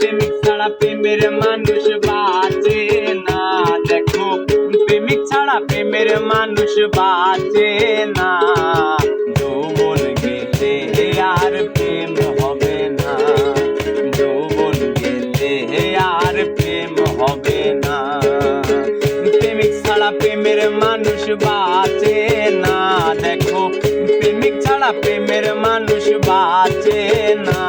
প্রেমিক ছাড়া প্রেমের মানুষ বাঁচে না। দেখো প্রেমিক ছাড়া প্রেমের মানুষ বাঁচে না। যৌবন গেলে আর প্রেম হবে না। যৌবন গেলে আর প্রেম হবে না। প্রেমিক ছাড়া প্রেমের মানুষ বাঁচে না। দেখো প্রেমিক ছাড়া প্রেমের মানুষ বাঁচে না।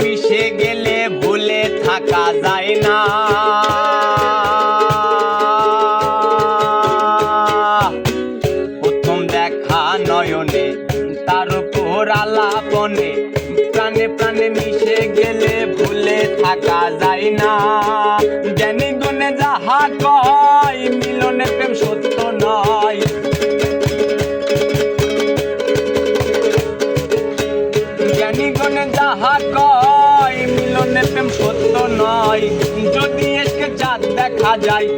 মিশে গেলে ভুলে থাকা যায় না। প্রথম দেখা নয়নে, তার উপর আলাপনে, প্রাণে প্রাণে মিশে গেলে ভুলে থাকা যায় না। জ্ঞানী গুণে যাহা কয়, মিলনে প্রেম সত্য নয়। জ্ঞানী গণে যাহা কয় মিলনে প্রেম সত্য নয়। যদি এসকে চাঁদ দেখা যায়,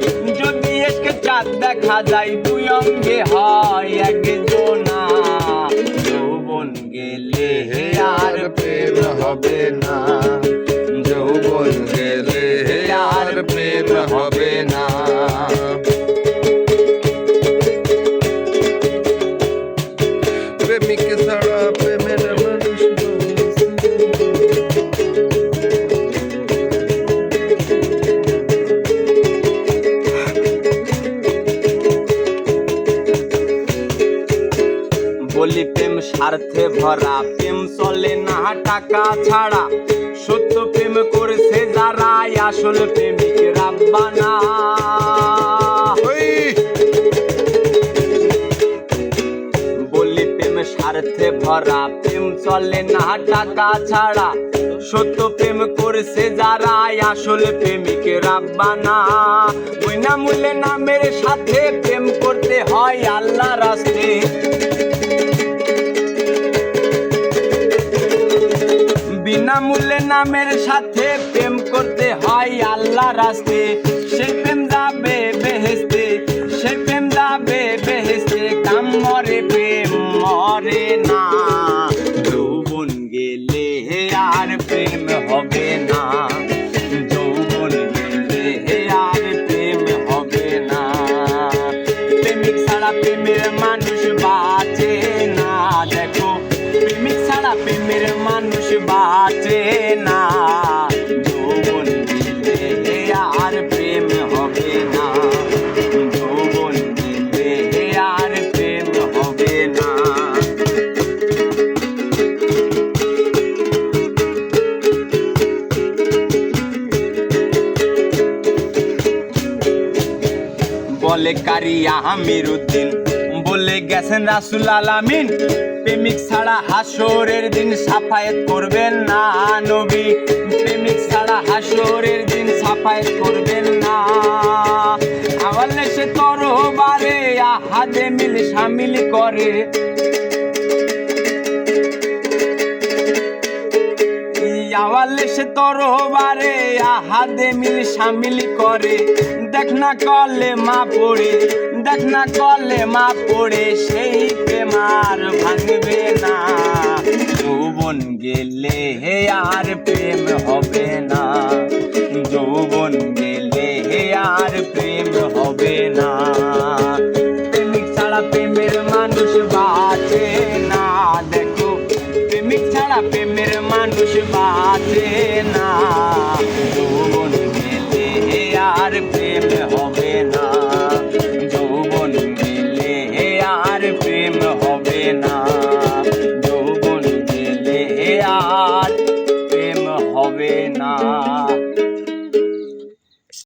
যদি এসকে চাঁদ দেখা যায়, দুই অঙ্গে হয় একজনা। যৌবন গেলে আর প্রেম হবে না। যৌবন গেলে আর প্রেম হবে না। প্রেমিক ছাড়া বলি প্রেম স্বার্থে ভরা প্রেম চলে না টাকা ছাড়া। সত্য প্রেম করেছে যারা আসল প্রেমিক রাব্বানা। বলি প্রেম স্বার্থে ভরা প্রেম চলে না টাকা ছাড়া। সত্য প্রেম করেছে যারা আসল প্রেমিক রাব্বানা। বিনামূল্যে নামের সাথে প্রেম করতে হয় আল্লাহ রাস্তে। নামের সাথে প্রেম করতে হয় আল্লাহ রাস্তে। সেই প্রেম যাবে বেহেস্তে সেই প্রেম যাবে বেহেস্তে কাম মরে প্রেম মরে না। যৌবন গেলে আর প্রেম হবে না। যৌবন গেলে আর প্রেম হবে না। প্রেমিক ছাড়া প্রেমের মানুষ বাঁচে না। দেখো, প্রেমিক ছাড়া প্রেমের মানুষ বাঁচে না যৌবন গেলে আর প্রেম হবে না। যৌবন গেলে আর প্রেম হবে না। বলে বলে গেছেন রাসুল আলামিন, প্রেমিক ছাড়া হাসরের দিন সাফায়েত করবেন না নবী। প্রেমিক ছাড়া হাসরের দিন সাফায়েত করবেন না। আওয়ালে সে তরবারে আহাদে মিল সামিল করে। আওয়ালে সে তরবারে আহাদে মিল সামিল করে। দেখ না কলে মা পড়ে দেখ না কলে মা পড়ে সেই প্রেমার ভাঙবে না। ভুবন গেলে হে আর প্রেম হবে হবে না।